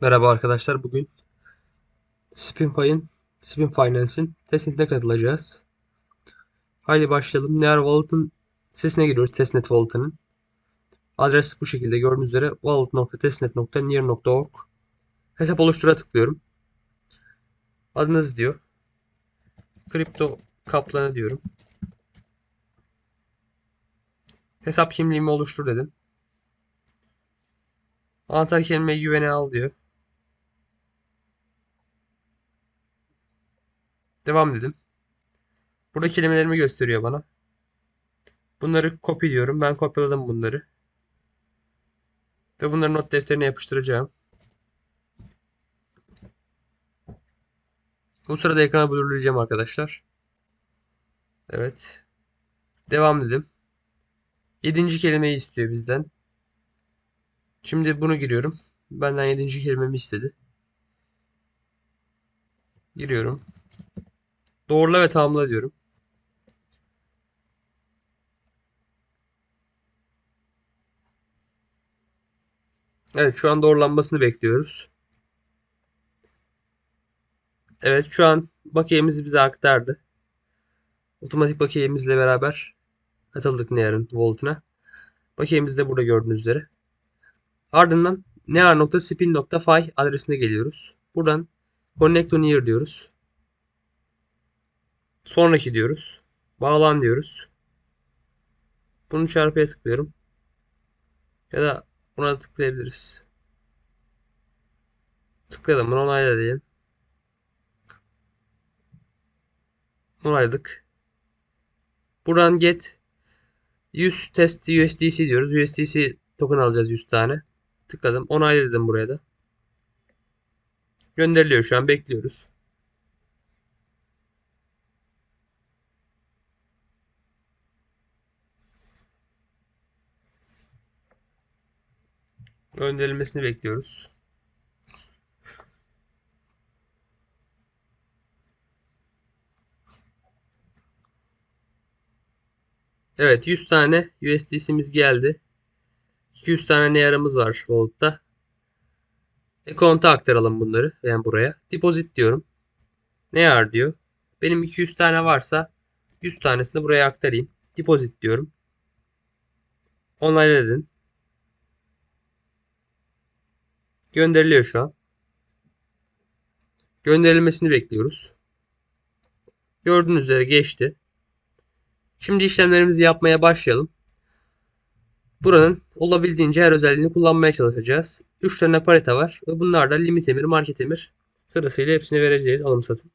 Merhaba arkadaşlar. Bugün SpinFi'nin, Spin Finance'in testnetine katılacağız. Haydi başlayalım. Near Wallet'ın sitesine giriyoruz. Testnet Wallet'ının. Adres bu şekilde gördüğünüz üzere wallet.testnet.near.org Hesap oluştura tıklıyorum. Adınız diyor. Kripto kaplanı diyorum. Hesap kimliğimi oluştur dedim. Anahtar kelimeyi güvene al diyor. Devam dedim. Burada kelimelerimi gösteriyor bana. Bunları copy diyorum. Ben kopyaladım bunları. Ve bunları not defterine yapıştıracağım. Bu sırada ekrana blurlayacağım arkadaşlar. Evet. Devam dedim. Yedinci kelimeyi istiyor bizden. Şimdi bunu giriyorum. Benden yedinci kelimemi istedi. Giriyorum. Doğrula ve tamamla diyorum. Evet şu an doğrulanmasını bekliyoruz. Evet şu an bakiyemizi bize aktardı. Otomatik bakiyemizle beraber katıldık Near'ın Vault'una. Bakiyemiz de burada gördüğünüz üzere. Ardından near.spin.fi adresine geliyoruz. Buradan Connect to Near diyoruz. Sonraki diyoruz. Bağlan diyoruz. Bunu çarpıya tıklıyorum. Ya da buna tıklayabiliriz. Tıkladım. Bunu onayla diyelim. Onayladık. Buradan get 100 test USDC diyoruz. USDC token alacağız 100 tane. Tıkladım. Onayla dedim buraya da. Gönderiliyor şu an. Bekliyoruz. Gönderilmesini bekliyoruz. Evet 100 tane USDC'miz geldi. 200 tane Near'ımız var Vault'ta. Account'a aktaralım bunları. Yani buraya. Deposit diyorum. Near diyor. Benim 200 tane varsa 100 tanesini buraya aktarayım. Deposit diyorum. Onayla Gönderiliyor şu an. Gönderilmesini bekliyoruz. Gördüğünüz üzere geçti. Şimdi işlemlerimizi yapmaya başlayalım. Buranın olabildiğince her özelliğini kullanmaya çalışacağız. 3 tane parita var ve bunlar da limit emir, market emir sırasıyla hepsini vereceğiz alım satım.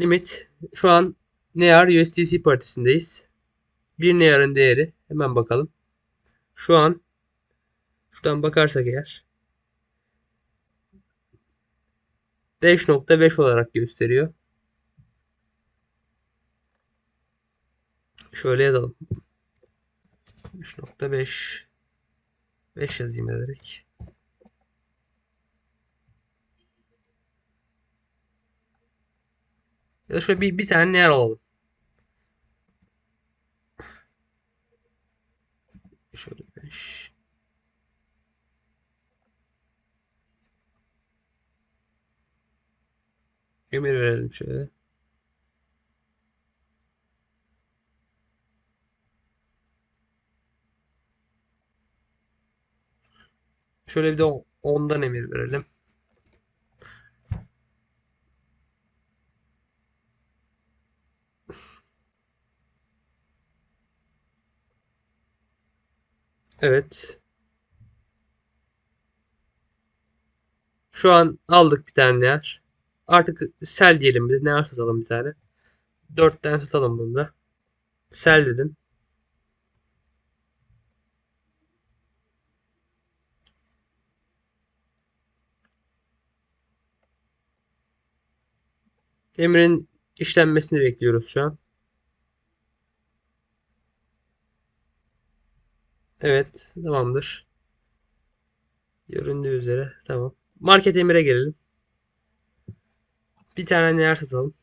Limit şu an Near USDC partisindeyiz. Bir Near'ın değeri hemen bakalım. Şu an şuradan bakarsak eğer 5.5 olarak gösteriyor. Şöyle yazalım. 3.5 5 yazayım ederek. Ya da şöyle bir, bir tane yer alalım. Şöyle 5 Emir verelim şöyle. Şöyle bir de 10'dan emir verelim. Evet. Şu an aldık bir tane yer. Artık sel diyelim bir de. Ne satalım bir tane. 4 tane satalım bunda. Sel dedim. Emrin işlenmesini bekliyoruz şu an. Evet, tamamdır. Göründüğü üzere tamam. Market emire gelelim. Bir tane neler satalım.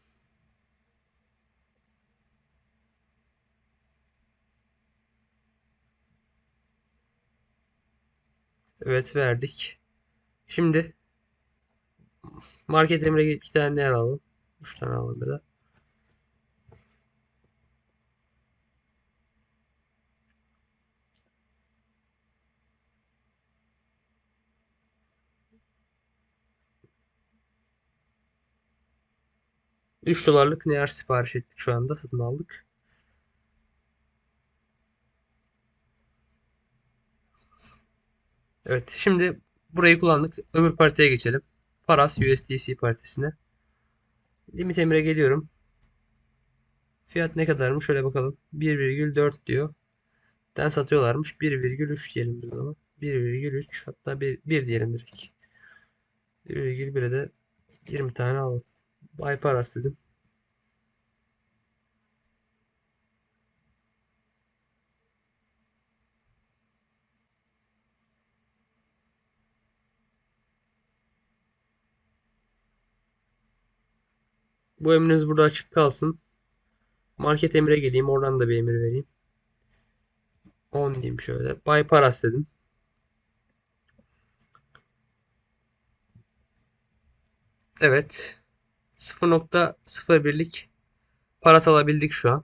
Evet verdik. Şimdi market emre iki tane ne alalım? Üç tane alalım ya da. Üç dolarlık neler sipariş ettik şu anda satın aldık. Evet şimdi burayı kullandık. Öbür pariteye geçelim. Paras USDC paritesine. Limit emre geliyorum. Fiyat ne kadarmış? Şöyle bakalım. 1,4 diyor. Den satıyorlarmış. 1,3 diyelim biz ama. 1,3 hatta 1, 1 diyelim direkt. 1,1'e de 20 tane alalım. Buy Paras dedim. Bu emriniz burada açık kalsın. Market emre geleyim. Oradan da bir emir vereyim. 10 diyeyim şöyle. Buy Paras dedim. Evet. 0.01'lik paras alabildik şu an.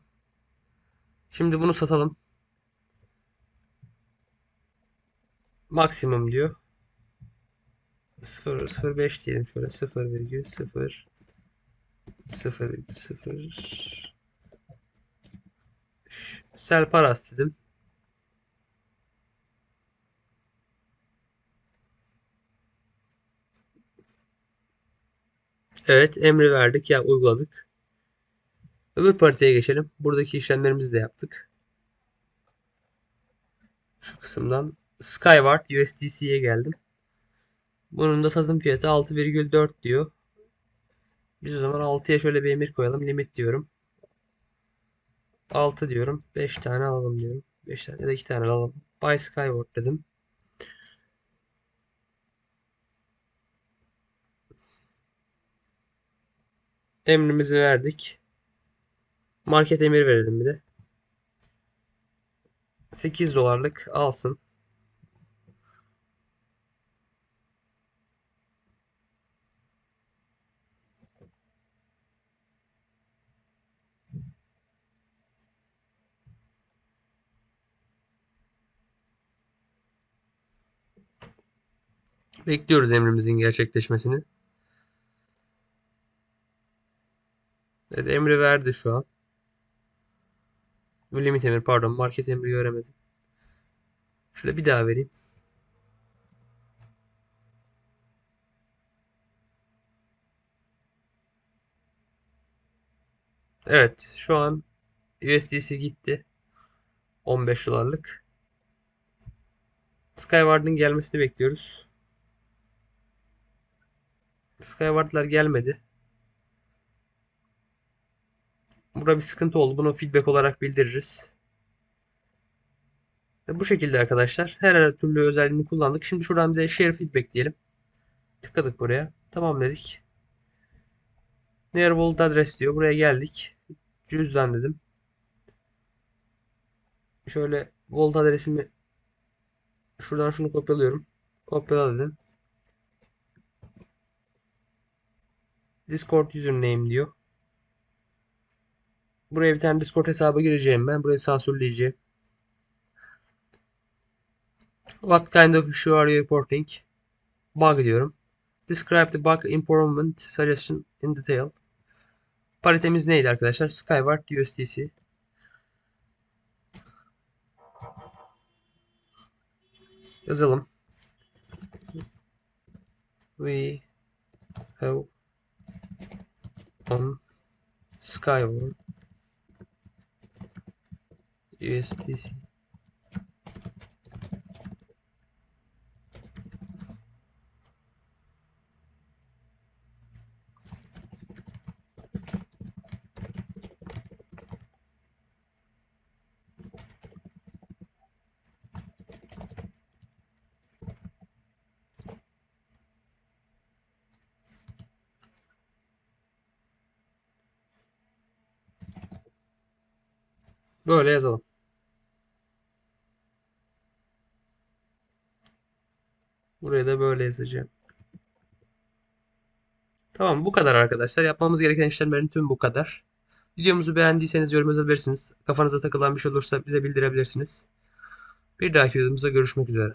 Şimdi bunu satalım. Maksimum diyor. 0.05 diyelim şöyle 0,0 0,0 Sell paras dedim. Evet emri verdik ya uyguladık. Öbür pariteye geçelim. Buradaki işlemlerimizi de yaptık. Şu kısımdan Skyward USDC'ye geldim. Bunun da satım fiyatı 6,4 diyor. Biz o zaman 6'ya şöyle bir emir koyalım. Limit diyorum. 6 diyorum. 5 tane alalım diyorum. 5 tane ya da 2 tane alalım. Buy Skyward dedim. Emrimizi verdik. Market emir verelim bir de. 8 dolarlık alsın. Bekliyoruz emrimizin gerçekleşmesini. Evet emri verdi şu an. Limit emir pardon market emri göremedim. Şöyle bir daha vereyim. Evet şu an USDC gitti. 15 dolarlık. Skyward'ın gelmesini bekliyoruz. Skyward'lar gelmedi. Burada bir sıkıntı oldu. Bunu feedback olarak bildiririz. Ve bu şekilde arkadaşlar. Her türlü özelliğini kullandık. Şimdi şuradan bir de share feedback diyelim. Tıkladık buraya. Tamam dedik. Near wallet adres diyor. Buraya geldik. Cüzdan dedim. Şöyle wallet adresimi şuradan şunu kopyalıyorum. Kopyala dedim. Discord username diyor. Buraya bir tane Discord hesabı gireceğim ben. Burayı sansürleyeceğim. What kind of issue are you reporting? Bug diyorum. Describe the bug improvement suggestion in detail. Paritemiz neydi arkadaşlar? Skyward USDC. Yazalım. We have on Skyward USDC Böyle yazalım. Buraya da böyle yazacağım. Tamam bu kadar arkadaşlar. Yapmamız gereken işlemlerin tüm bu kadar. Videomuzu beğendiyseniz yorum yazabilirsiniz. Kafanıza takılan bir şey olursa bize bildirebilirsiniz. Bir dahaki videomuzda görüşmek üzere.